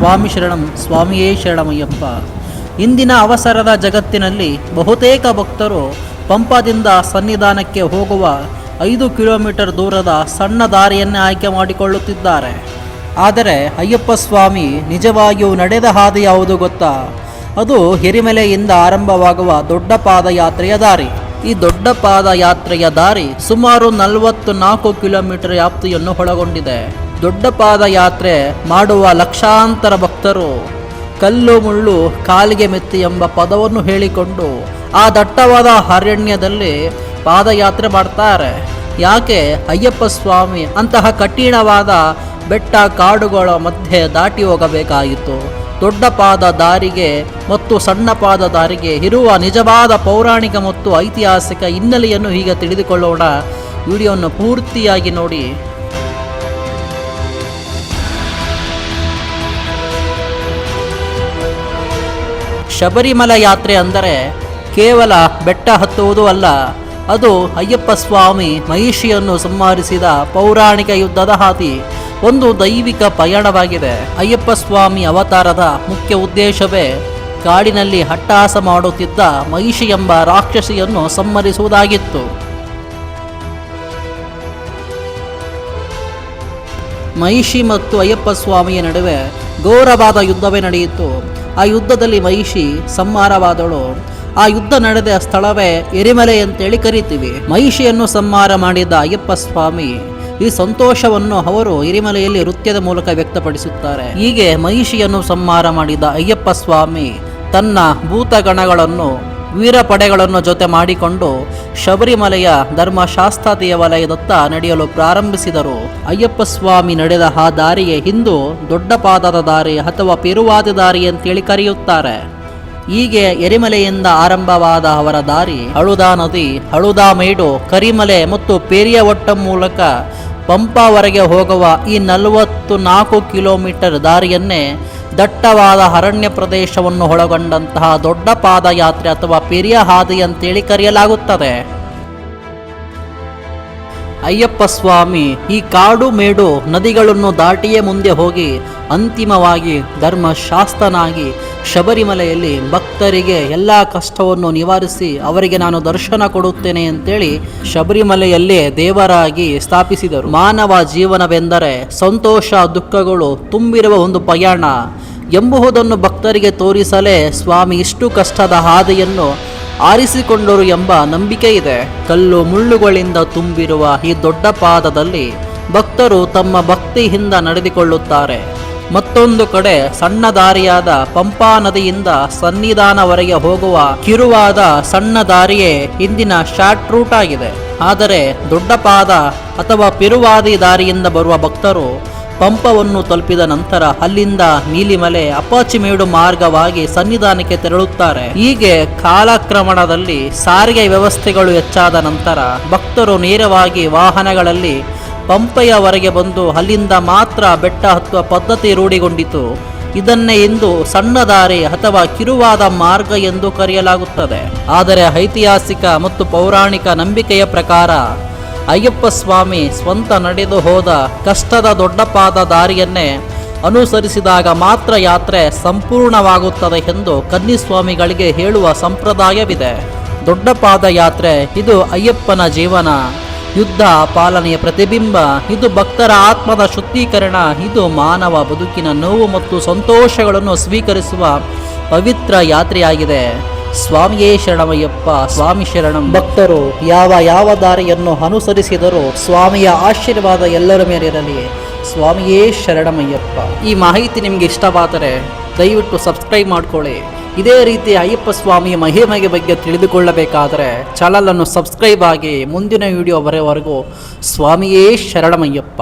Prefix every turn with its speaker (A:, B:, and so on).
A: ಸ್ವಾಮಿ ಶರಣಂ, ಸ್ವಾಮಿಯೇ ಶರಣಮಯ್ಯಪ್ಪ. ಇಂದಿನ ಅವಸರದ ಜಗತ್ತಿನಲ್ಲಿ ಬಹುತೇಕ ಭಕ್ತರು ಪಂಪದಿಂದ ಸನ್ನಿಧಾನಕ್ಕೆ ಹೋಗುವ ಐದು ಕಿಲೋಮೀಟರ್ ದೂರದ ಸಣ್ಣ ದಾರಿಯನ್ನೇ ಆಯ್ಕೆ ಮಾಡಿಕೊಳ್ಳುತ್ತಿದ್ದಾರೆ. ಆದರೆ ಅಯ್ಯಪ್ಪ ಸ್ವಾಮಿ ನಿಜವಾಗಿಯೂ ನಡೆದ ಹಾದಿ ಯಾವುದು ಗೊತ್ತಾ? ಅದು ಹಿರಿಮಲೆಯಿಂದ ಆರಂಭವಾಗುವ ದೊಡ್ಡ ಪಾದಯಾತ್ರೆಯ ದಾರಿ. ಈ ದೊಡ್ಡ ಪಾದಯಾತ್ರೆಯ ದಾರಿ ಸುಮಾರು ನಲವತ್ತು ನಾಲ್ಕು ಕಿಲೋಮೀಟರ್ ವ್ಯಾಪ್ತಿಯನ್ನು ಒಳಗೊಂಡಿದೆ. ದೊಡ್ಡ ಪಾದಯಾತ್ರೆ ಮಾಡುವ ಲಕ್ಷಾಂತರ ಭಕ್ತರು ಕಲ್ಲು ಮುಳ್ಳು ಕಾಲಿಗೆ ಮೆತ್ತಿ ಎಂಬ ಪದವನ್ನು ಹೇಳಿಕೊಂಡು ಆ ದಟ್ಟವಾದ ಅರಣ್ಯದಲ್ಲಿ ಪಾದಯಾತ್ರೆ ಮಾಡ್ತಾರೆ. ಯಾಕೆ? ಅಯ್ಯಪ್ಪ ಸ್ವಾಮಿ ಅಂತಹ ಕಠಿಣವಾದ ಬೆಟ್ಟ ಕಾಡುಗಳ ಮಧ್ಯೆ ದಾಟಿ ಹೋಗಬೇಕಾಯಿತು. ದೊಡ್ಡ ಪಾದ ದಾರಿಗೆ ಮತ್ತು ಸಣ್ಣ ಪಾದ ದಾರಿಗೆ ಇರುವ ನಿಜವಾದ ಪೌರಾಣಿಕ ಮತ್ತು ಐತಿಹಾಸಿಕ ಹಿನ್ನೆಲೆಯನ್ನು ಈಗ ತಿಳಿದುಕೊಳ್ಳೋಣ. ವಿಡಿಯೋವನ್ನು ಪೂರ್ತಿಯಾಗಿ ನೋಡಿ. ಶಬರಿಮಲ ಯಾತ್ರೆ ಅಂದರೆ ಕೇವಲ ಬೆಟ್ಟ ಹತ್ತುವುದು ಅಲ್ಲ, ಅದು ಅಯ್ಯಪ್ಪ ಸ್ವಾಮಿ ಮಹಿಷಿಯನ್ನು ಸಂಹರಿಸಿದ ಪೌರಾಣಿಕ ಯುದ್ಧದ ಹಾದಿ, ಒಂದು ದೈವಿಕ ಪಯಣವಾಗಿದೆ. ಅಯ್ಯಪ್ಪ ಸ್ವಾಮಿ ಅವತಾರದ ಮುಖ್ಯ ಉದ್ದೇಶವೇ ಕಾಡಿನಲ್ಲಿ ಹಟ್ಟಾಸ ಮಾಡುತ್ತಿದ್ದ ಮಹಿಷಿ ಎಂಬ ರಾಕ್ಷಸಿಯನ್ನು ಸಂಹರಿಸುವುದಾಗಿತ್ತು. ಮಹಿಷಿ ಮತ್ತು ಅಯ್ಯಪ್ಪ ಸ್ವಾಮಿಯ ನಡುವೆ ಘೋರವಾದ ಯುದ್ಧವೇ ನಡೆಯಿತು. ಆ ಯುದ್ಧದಲ್ಲಿ ಮಹಿಷಿ ಸಂಹಾರವಾದಳು. ಆ ಯುದ್ಧ ನಡೆದ ಸ್ಥಳವೇ ಎರಿಮಲೆ ಅಂತೇಳಿ ಕರಿತೀವಿ. ಮಹಿಷಿಯನ್ನು ಸಂಹಾರ ಮಾಡಿದ ಅಯ್ಯಪ್ಪ ಸ್ವಾಮಿ ಈ ಸಂತೋಷವನ್ನು ಅವರು ಎರಿಮಲೆಯಲ್ಲಿ ನೃತ್ಯದ ಮೂಲಕ ವ್ಯಕ್ತಪಡಿಸುತ್ತಾರೆ. ಹೀಗೆ ಮಹಿಷಿಯನ್ನು ಸಂಹಾರ ಮಾಡಿದ ಅಯ್ಯಪ್ಪ ಸ್ವಾಮಿ ತನ್ನ ಭೂತಗಣಗಳನ್ನು ವೀರ ಪಡೆಗಳನ್ನು ಜೊತೆ ಮಾಡಿಕೊಂಡು ಶಬರಿಮಲೆಯ ಧರ್ಮಶಾಸ್ತ್ರ ದೇವಾಲಯದತ್ತ ನಡೆಯಲು ಪ್ರಾರಂಭಿಸಿದರು. ಅಯ್ಯಪ್ಪ ಸ್ವಾಮಿ ನಡೆದ ಆ ದಾರಿಯೇ ಹಿಂದೂ ದೊಡ್ಡ ಪಾದದ ದಾರಿ ಅಥವಾ ಪೆರುವಾದ ದಾರಿ ಅಂತೇಳಿ ಕರೆಯುತ್ತಾರೆ. ಹೀಗೆ ಎರಿಮಲೆಯಿಂದ ಆರಂಭವಾದ ಅವರ ದಾರಿ ಹಳುದಾ ನದಿ, ಹಳುದಾ ಮೇಡು, ಕರಿಮಲೆ ಮತ್ತು ಪೇರಿಯ ಒಟ್ಟ ಮೂಲಕ ಪಂಪಾವರೆಗೆ ಹೋಗುವ ಈ ನಲವತ್ತು ನಾಲ್ಕು ಕಿಲೋಮೀಟರ್ ದಾರಿಯನ್ನೇ ದಟ್ಟವಾದ ಅರಣ್ಯ ಪ್ರದೇಶವನ್ನು ಒಳಗೊಂಡಂತಹ ದೊಡ್ಡ ಪಾದಯಾತ್ರೆ ಅಥವಾ ಪಿರಿಯ ಹಾದಿ ಅಂತೇಳಿ ಕರೆಯಲಾಗುತ್ತದೆ. ಅಯ್ಯಪ್ಪ ಸ್ವಾಮಿ, ಈ ಕಾಡು ಮೇಡು ನದಿಗಳನ್ನು ದಾಟಿಯೇ ಮುಂದೆ ಹೋಗಿ ಅಂತಿಮವಾಗಿ ಧರ್ಮಶಾಸ್ತ್ರನಾಗಿ ಶಬರಿಮಲೆಯಲ್ಲಿ ಭಕ್ತರಿಗೆ ಎಲ್ಲ ಕಷ್ಟವನ್ನು ನಿವಾರಿಸಿ ಅವರಿಗೆ ನಾನು ದರ್ಶನ ಕೊಡುತ್ತೇನೆ ಅಂತೇಳಿ ಶಬರಿಮಲೆಯಲ್ಲೇ ದೇವರಾಗಿ ಸ್ಥಾಪಿಸಿದರು. ಮಾನವ ಜೀವನವೆಂದರೆ ಸಂತೋಷ, ದುಃಖಗಳು ತುಂಬಿರುವ ಒಂದು ಪಯಣ. ಎಂಬುದನ್ನು ಭಕ್ತರಿಗೆ ತೋರಿಸಲೇ ಸ್ವಾಮಿ ಇಷ್ಟು ಕಷ್ಟದ ಹಾದಿಯನ್ನು ಆರಿಸಿಕೊಂಡರು ಎಂಬ ನಂಬಿಕೆ ಇದೆ. ಕಲ್ಲು ಮುಳ್ಳುಗಳಿಂದ ತುಂಬಿರುವ ಈ ದೊಡ್ಡ ಪಾದದಲ್ಲಿ ಭಕ್ತರು ತಮ್ಮ ಭಕ್ತಿಯಿಂದ ನಡೆದುಕೊಳ್ಳುತ್ತಾರೆ. ಮತ್ತೊಂದು ಕಡೆ ಸಣ್ಣ ದಾರಿಯಾದ ಪಂಪಾ ನದಿಯಿಂದ ಸನ್ನಿಧಾನವರೆಗೆ ಹೋಗುವ ಕಿರುವಾದ ಸಣ್ಣ ದಾರಿಯೇ ಇಂದಿನ ಶಾರ್ಟ್ ರೂಟ್ ಆಗಿದೆ. ಆದರೆ ದೊಡ್ಡ ಪಾದ ಅಥವಾ ಪಿರುವಾದಿ ದಾರಿಯಿಂದ ಬರುವ ಭಕ್ತರು ಪಂಪವನ್ನು ತಲುಪಿದ ನಂತರ ಅಲ್ಲಿಂದ ನೀಲಿಮಲೆ ಅಪಾಚಿಮೇಡು ಮಾರ್ಗವಾಗಿ ಸನ್ನಿಧಾನಕ್ಕೆ ತೆರಳುತ್ತಾರೆ. ಹೀಗೆ ಕಾಲಕ್ರಮಣದಲ್ಲಿ ಸಾರಿಗೆ ವ್ಯವಸ್ಥೆಗಳು ಹೆಚ್ಚಾದ ನಂತರ ಭಕ್ತರು ನೇರವಾಗಿ ವಾಹನಗಳಲ್ಲಿ ಪಂಪೆಯವರೆಗೆ ಬಂದು ಅಲ್ಲಿಂದ ಮಾತ್ರ ಬೆಟ್ಟ ಹತ್ತುವ ಪದ್ಧತಿ ರೂಢಿಗೊಂಡಿತು. ಇದನ್ನೇ ಇಂದು ಸಣ್ಣ ದಾರಿ ಅಥವಾ ಕಿರುವಾದ ಮಾರ್ಗ ಎಂದು ಕರೆಯಲಾಗುತ್ತದೆ. ಆದರೆ ಐತಿಹಾಸಿಕ ಮತ್ತು ಪೌರಾಣಿಕ ನಂಬಿಕೆಯ ಪ್ರಕಾರ ಅಯ್ಯಪ್ಪ ಸ್ವಾಮಿ ಸ್ವಂತ ನಡೆದು ಹೋದ ಕಷ್ಟದ ದೊಡ್ಡಪಾದ ದಾರಿಯನ್ನೇ ಅನುಸರಿಸಿದಾಗ ಮಾತ್ರ ಯಾತ್ರೆ ಸಂಪೂರ್ಣವಾಗುತ್ತದೆ ಎಂದು ಕನ್ನಿಸ್ವಾಮಿಗಳಿಗೆ ಹೇಳುವ ಸಂಪ್ರದಾಯವಿದೆ. ದೊಡ್ಡ ಪಾದ ಯಾತ್ರೆ, ಇದು ಅಯ್ಯಪ್ಪನ ಜೀವನ. ಯುದ್ಧ, ಪಾಲನೆಯ ಪ್ರತಿಬಿಂಬ, ಇದು ಭಕ್ತರ ಆತ್ಮದ ಶುದ್ಧೀಕರಣ, ಇದು ಮಾನವ ಬದುಕಿನ ನೋವು ಮತ್ತು ಸಂತೋಷಗಳನ್ನು ಸ್ವೀಕರಿಸುವ ಪವಿತ್ರ ಯಾತ್ರೆಯಾಗಿದೆ. ಸ್ವಾಮಿಯೇ ಶರಣಮಯ್ಯಪ್ಪ ಸ್ವಾಮಿ ಶರಣಂ. ಭಕ್ತರು ಯಾವ ಯಾವ ದಾರಿಯನ್ನು ಅನುಸರಿಸಿದರೂ ಸ್ವಾಮಿಯ ಆಶೀರ್ವಾದ ಎಲ್ಲರ ಮೇಲಿರಲಿ. ಸ್ವಾಮಿಯೇ ಶರಣಮಯ್ಯಪ್ಪ. ಈ ಮಾಹಿತಿ ನಿಮಗೆ ಇಷ್ಟವಾದರೆ ದಯವಿಟ್ಟು ಸಬ್ಸ್ಕ್ರೈಬ್ ಮಾಡಿಕೊಳ್ಳಿ. ಇದೇ ರೀತಿ ಅಯ್ಯಪ್ಪ ಸ್ವಾಮಿಯ ಮಹಿಮೆಗೆ ಬಗ್ಗೆ ತಿಳಿದುಕೊಳ್ಳಬೇಕಾದರೆ ಚಾನಲನ್ನು ಸಬ್ಸ್ಕ್ರೈಬ್ ಆಗಿ ಮುಂದಿನ ವಿಡಿಯೋ ಬರೆಯವರೆಗೂ ಸ್ವಾಮಿಯೇ ಶರಣಮಯ್ಯಪ್ಪ.